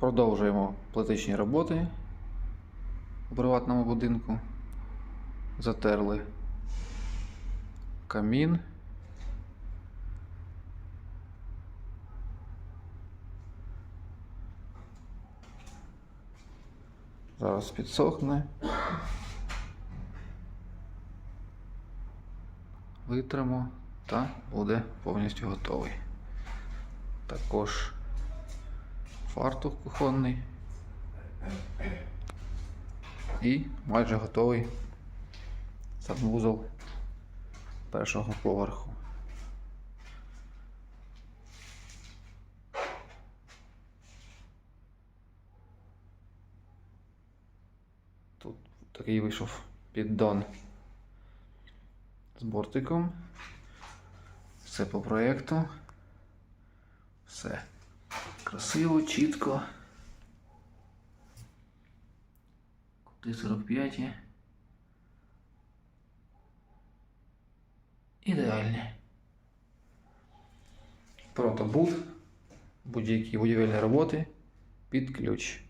Продовжуємо плитичні роботи у приватному будинку. Затерли камін. Зараз підсохне. Витримо та буде повністю готовий. Також фартух кухонний. І майже готовий санвузол першого поверху. Тут такий вийшов піддон з бортиком. Все по проєкту. Все красиво, чітко. Кути 45. Ідеальні. Протобут. будь-які будівельні роботи під ключ.